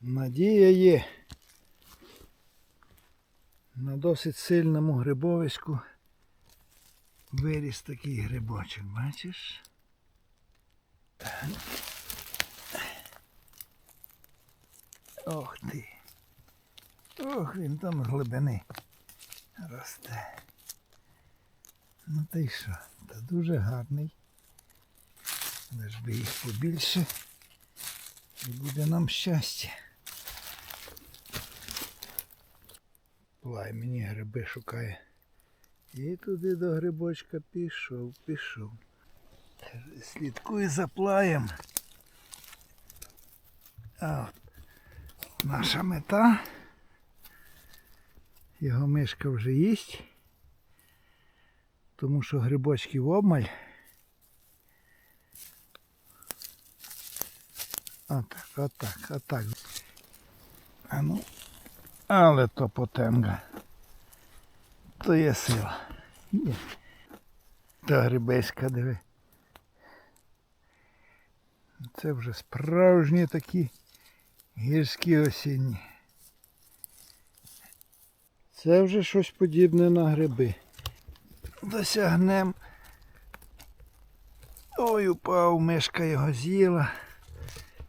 Надія є. На досить сильному грибовиську виріс такий грибочок, бачиш? Ох ти. Ох, він там з глибини росте. Ну й що? Та дуже гарний. Лиш би їх побільше. І буде нам щастя. Плай мені гриби шукає. І туди до грибочка пішов, пішов. Слідкуй за плаєм. А от наша мета. Його мишка вже їсть. Тому що грибочків обмаль. Отак, отак, отак. А ну, але то потенга. То є сила. Є. Та грибеська, диви. Це вже справжні такі гірські осінні. Це вже щось подібне на гриби. Досягнем. Ой, упав, мишка його з'їла.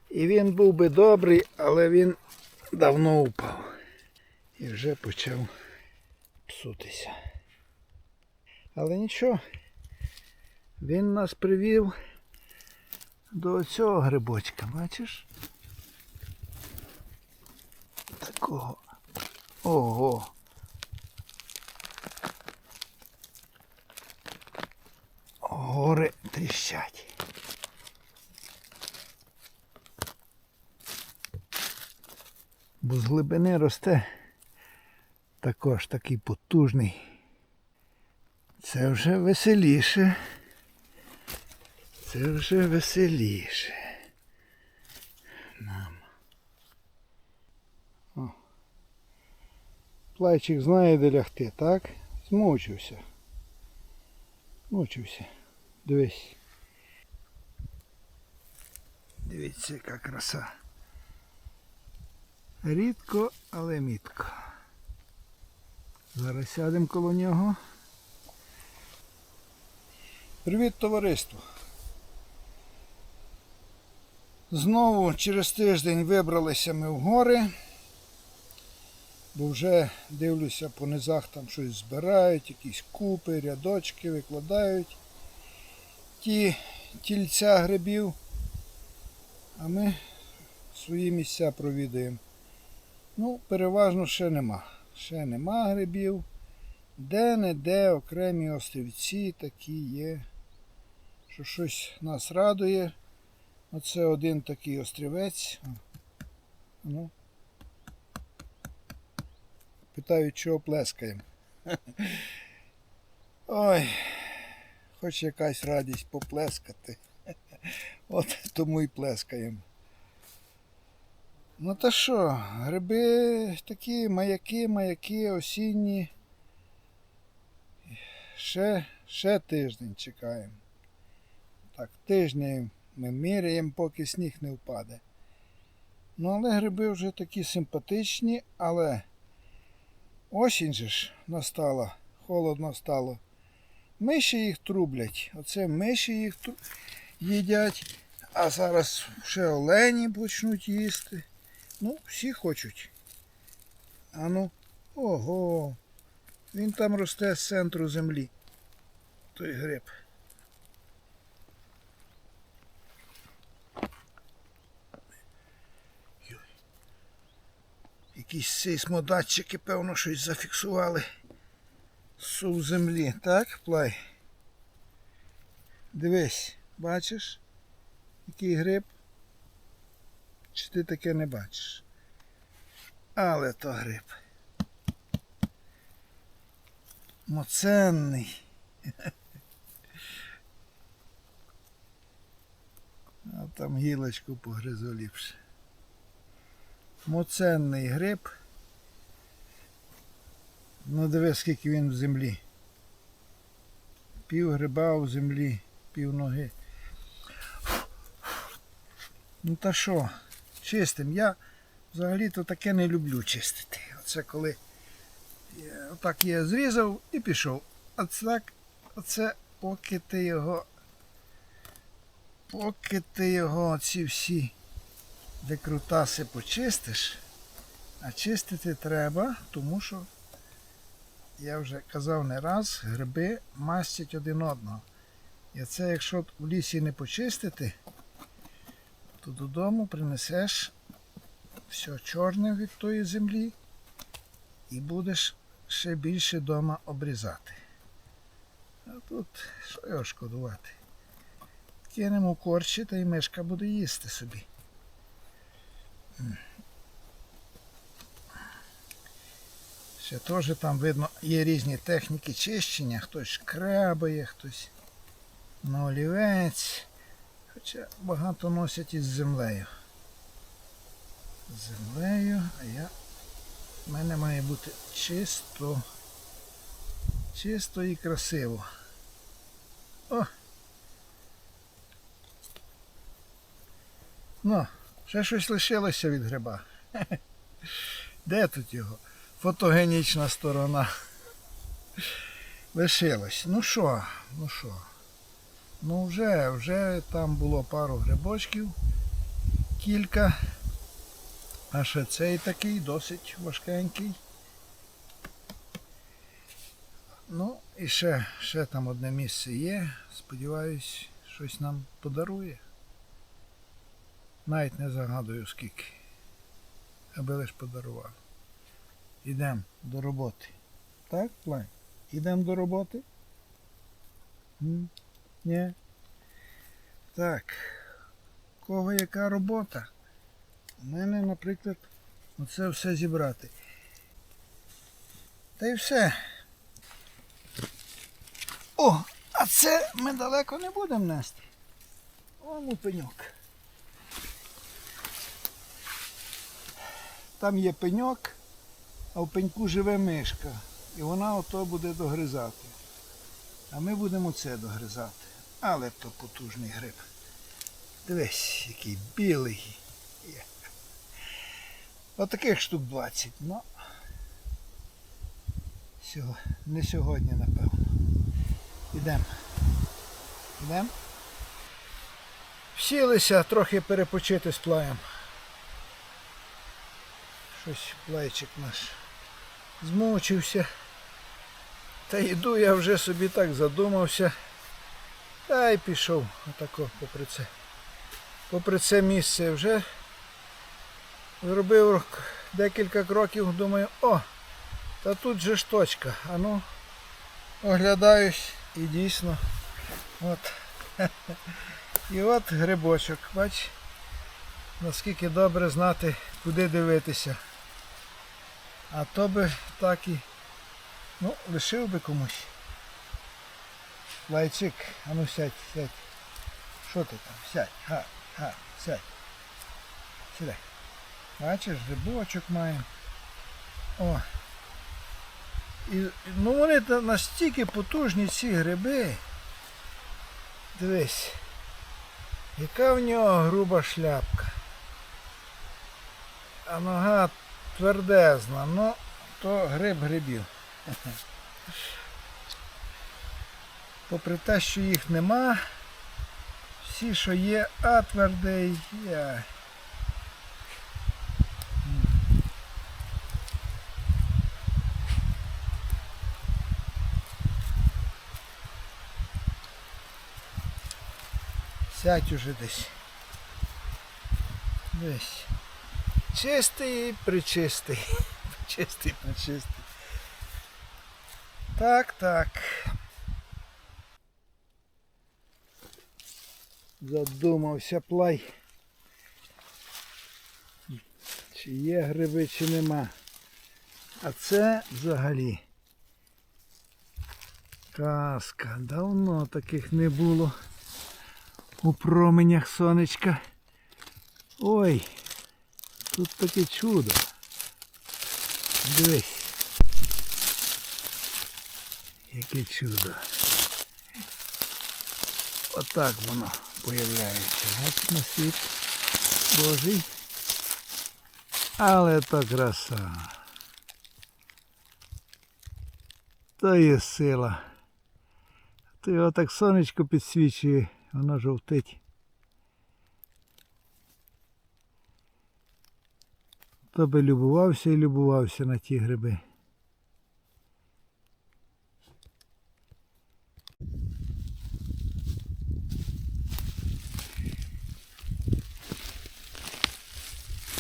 І він був би добрий, але він давно упав. І вже почав псутися. Але нічого, він нас привів до цього грибочка, бачиш? Такого. Ого. Гори тріщать. Бо з глибини росте також такий потужний. Це вже веселіше. Це вже веселіше. Нам. О. Плайчик знає, де лягти, так? Змучився. Змучився. Дивись. Дивіться, яка краса. Рідко, але мітко. Зараз сядемо коло нього. Привіт, товариство! Знову через тиждень вибралися ми в гори, бо вже дивлюся по низах там щось збирають, якісь купи, рядочки викладають ті тільця грибів, а ми свої місця провідаємо. Ну, переважно ще нема. Ще нема грибів. Де-не-де окремі острівці такі є. Що щось нас радує. Оце один такий острівець. Ну. Питають, чого плескаємо. Ой, хоч якась радість поплескати. От тому і плескаємо. Ну та що, гриби такі маяки, маяки осінні. Ще, ще тиждень чекаємо. Так, тиждень ми міряємо, поки сніг не впаде. Ну, але гриби вже такі симпатичні, але осінь же ж настала, холодно стало. Миші їх трублять. Оце миші їх їдять, а зараз ще олені почнуть їсти. Ну, всі хочуть. А ну, ого. Він там росте з центру землі. Той гриб. Якісь сейсмодатчики, певно, щось зафіксували. Сув землі, так, плай? Дивись, бачиш? Який гриб? Чи ти таке не бачиш? Але то гриб. Моценний. А там гілочку погризу ліпше. Моценний гриб. Ну диви, скільки він в землі. Пів гриба в землі, пів ноги. Ну та що, чистим. Я Взагалі-то таке не люблю чистити. Оце коли отак я зрізав і пішов. А так, оце поки ти його. Поки ти його ці всі декрутаси почистиш, а чистити треба, тому що я вже казав не раз, гриби мастять один одного. І це якщо в лісі не почистити, то додому принесеш все чорне від тої землі і будеш ще більше вдома обрізати. А тут що його шкодувати? Кинемо корчі та й мишка буде їсти собі. Ще теж там видно є різні техніки чищення, хтось шкрабає, хтось на олівець. Хоча багато носять із землею. Землею, а я. в мене має бути чисто. Чисто і красиво. О! Ну, ще щось лишилося від гриба. Де тут його? Фотогенічна сторона. Лишилось. Ну що, ну що? Ну вже, вже там було пару грибочків, кілька. А ще цей такий досить важкенький. Ну і ще, ще там одне місце є. Сподіваюсь, щось нам подарує. Навіть не загадую скільки. Аби лиш подарував. Ідемо до роботи. Так, Лань? Ідемо до роботи? Ні. Так. Кого яка робота? У мене, наприклад, оце все зібрати. Та й все. О, а це ми далеко не будемо нести. Вон пеньок. Там є пеньок, а в пеньку живе мишка. І вона ото буде догризати. А ми будемо це догризати. Але то потужний гриб. Дивись, який білий. є. Отаких штук 20. Ну не сьогодні, напевно. Ідемо. Ідемо. Сілися трохи перепочити з плаєм. Щось плайчик наш змучився. Та йду я вже собі так задумався. Та й пішов отако попри це. Попри це місце вже зробив декілька кроків, думаю, о, та тут же ж точка. А ну, оглядаюсь і дійсно. От. І от грибочок, бач, наскільки добре знати, куди дивитися. А то би так і Ну, лишив би комусь. Лайчик, а ну сядь, сядь. Що ти там? Сядь, га, га, сядь. Сідай. Бачиш, грибочок маємо. О. І, ну вони настільки потужні ці гриби. Дивись. Яка в нього груба шляпка. А нога твердезна, ну то гриб грибів. Попри те, що їх нема, всі, що є, а твердий, я. Сядь уже десь. Десь. Чистий, причистий. Чистий, причистий. Так, так. Задумався плай. Чи є гриби, чи нема. А це взагалі казка. Давно таких не було у променях сонечка. Ой, тут таке чудо. Дивись. Яке чудо. Отак воно появляється. Геть на світ Божий. Але то краса. То є сила. То його так сонечко підсвічує, воно жовтить. То би любувався і любувався на ті гриби.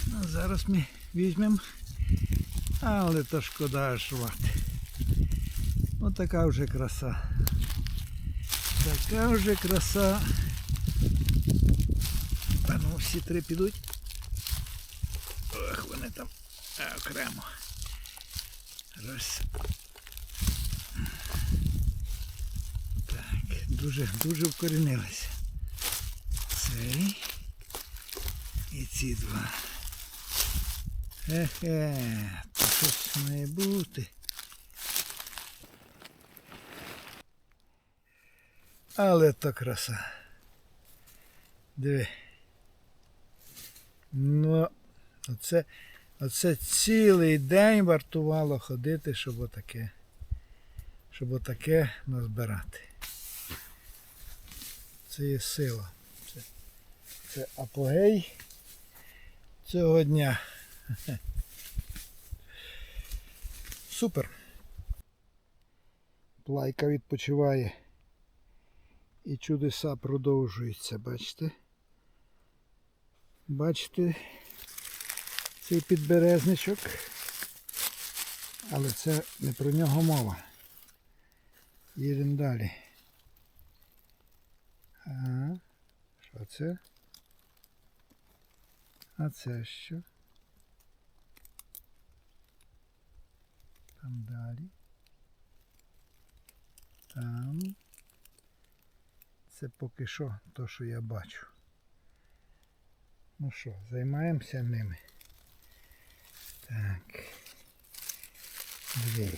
Ну, зараз ми візьмемо, але то шкода аж рвати. Ну така вже краса. Така вже краса. А ну всі три підуть. Ох, вони там окремо. Раз. Так, дуже, дуже вкорінилися. Цей і ці два. Хе-хе, то щось має бути. Але то краса. Диви. Ну, оце, оце цілий день вартувало ходити, щоб отаке, щоб отаке назбирати. Це є сила. Це, це апогей цього дня. Супер. Плайка відпочиває. І чудеса продовжуються, бачите? Бачите цей підберезничок. Але це не про нього мова. Їдемо далі. Ага. Що це? А це що? Там далі. Там. Це поки що то, що я бачу. Ну що, займаємося ними. Так. Дві.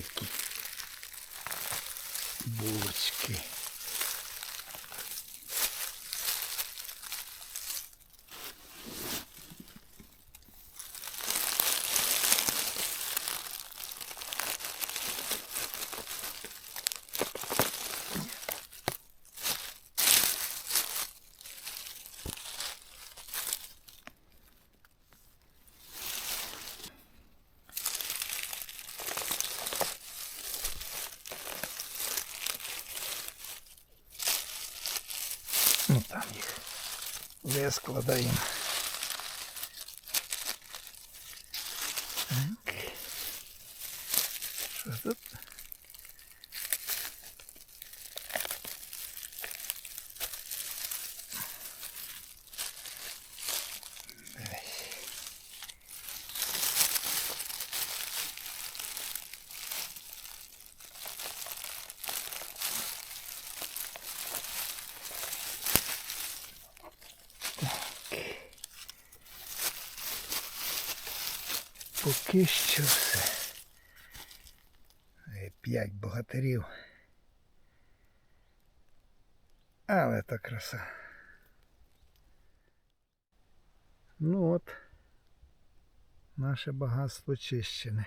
Ну там їх Де Так. Що тут? Дивись. Поки що все. Е, П'ять богатирів. Але та краса. Ну от, наше багатство чищене.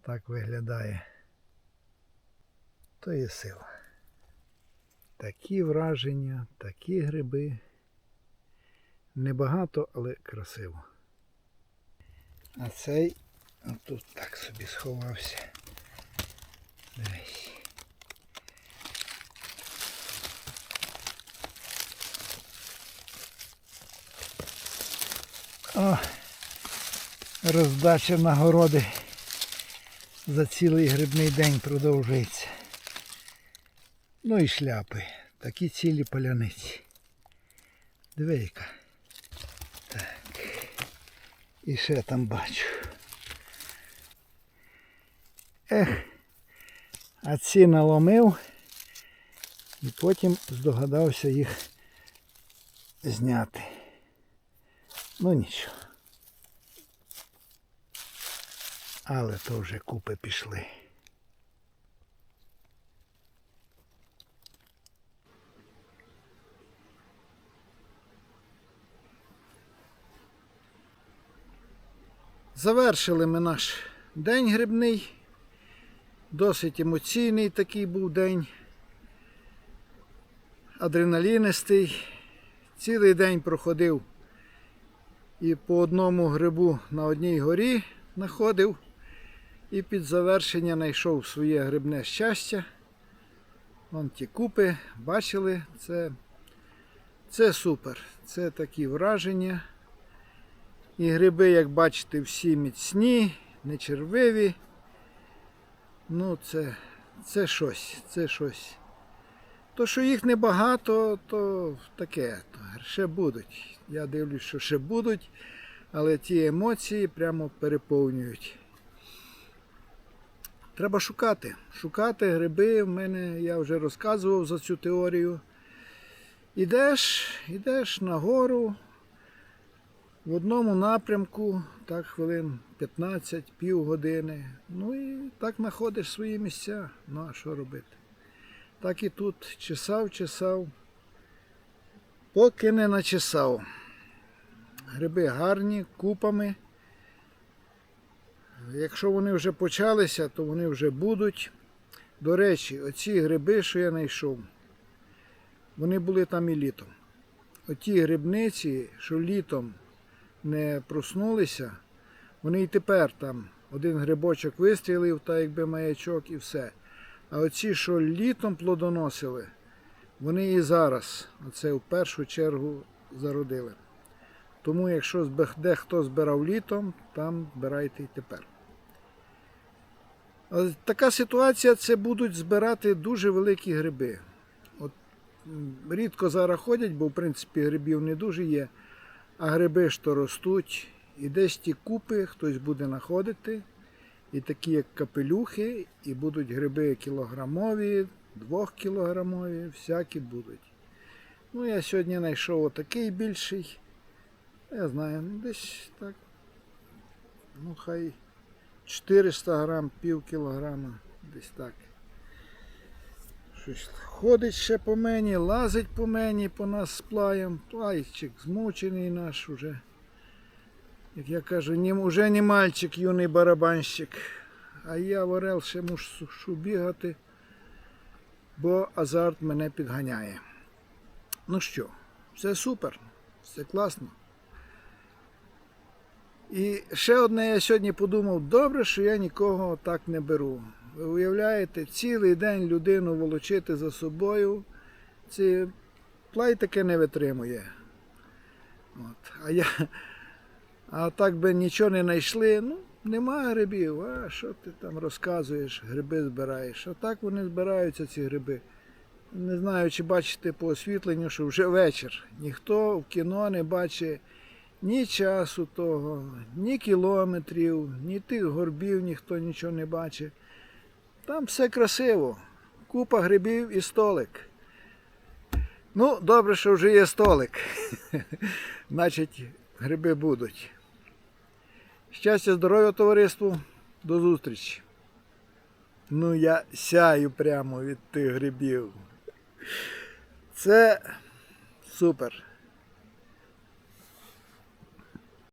Так виглядає. То є сила. Такі враження, такі гриби. Небагато, але красиво. А цей тут так собі сховався. Дивись. О, роздача нагороди за цілий грибний день продовжується. Ну і шляпи. Такі цілі поляниці. Диви. І ще там бачу. Ех, а ці наломив і потім здогадався їх зняти. Ну нічого. Але то вже купи пішли. Завершили ми наш день грибний. Досить емоційний такий був день. Адреналінистий. Цілий день проходив і по одному грибу на одній горі знаходив. І під завершення знайшов своє грибне щастя. Вон ті купи, бачили, це, це супер. Це такі враження. І гриби, як бачите, всі міцні, не червиві. Ну, це, це щось, це щось. То, що їх небагато, то таке, то ще будуть. Я дивлюсь, що ще будуть, але ті емоції прямо переповнюють. Треба шукати. Шукати гриби. В мене я вже розказував за цю теорію. Ідеш, ідеш нагору в одному напрямку, так хвилин 15, півгодини. Ну і так знаходиш свої місця. Ну а що робити? Так і тут чесав, чесав, поки не начесав. Гриби гарні, купами. Якщо вони вже почалися, то вони вже будуть. До речі, оці гриби, що я знайшов, вони були там і літом. Оті грибниці, що літом не проснулися, вони і тепер там один грибочок вистрілив, та якби маячок і все. А оці, що літом плодоносили, вони і зараз, оце в першу чергу зародили. Тому, якщо дехто збирав літом, там збирайте і тепер. Така ситуація це будуть збирати дуже великі гриби. От, рідко зараз ходять, бо в принципі грибів не дуже є. А гриби то ростуть. І десь ті купи хтось буде знаходити. І такі, як капелюхи, і будуть гриби кілограмові, двохкілограмові, всякі будуть. Ну, я сьогодні знайшов отакий більший. Я знаю, ну, десь так. Ну, хай 400 грам, пів кілограма, десь так. Щось ходить ще по мені, лазить по мені, по нас з плаєм. Плайчик змучений наш уже. Як я кажу, ні, уже не мальчик, юний барабанщик. А я в ще мушу бігати, бо азарт мене підганяє. Ну що, все супер, все класно. І ще одне я сьогодні подумав, добре, що я нікого так не беру. Ви уявляєте, цілий день людину волочити за собою, це плай таке не витримує. От. А я, а так би нічого не знайшли, ну, нема грибів, а що ти там розказуєш, гриби збираєш. А так вони збираються, ці гриби. Не знаю, чи бачите по освітленню, що вже вечір. Ніхто в кіно не бачить ні часу того, ні кілометрів, ні тих горбів ніхто нічого не бачить. Там все красиво. Купа грибів і столик. Ну, добре, що вже є столик. Значить, гриби будуть. Щастя, здоров'я товариству. До зустрічі. Ну, я сяю прямо від тих грибів. Це супер.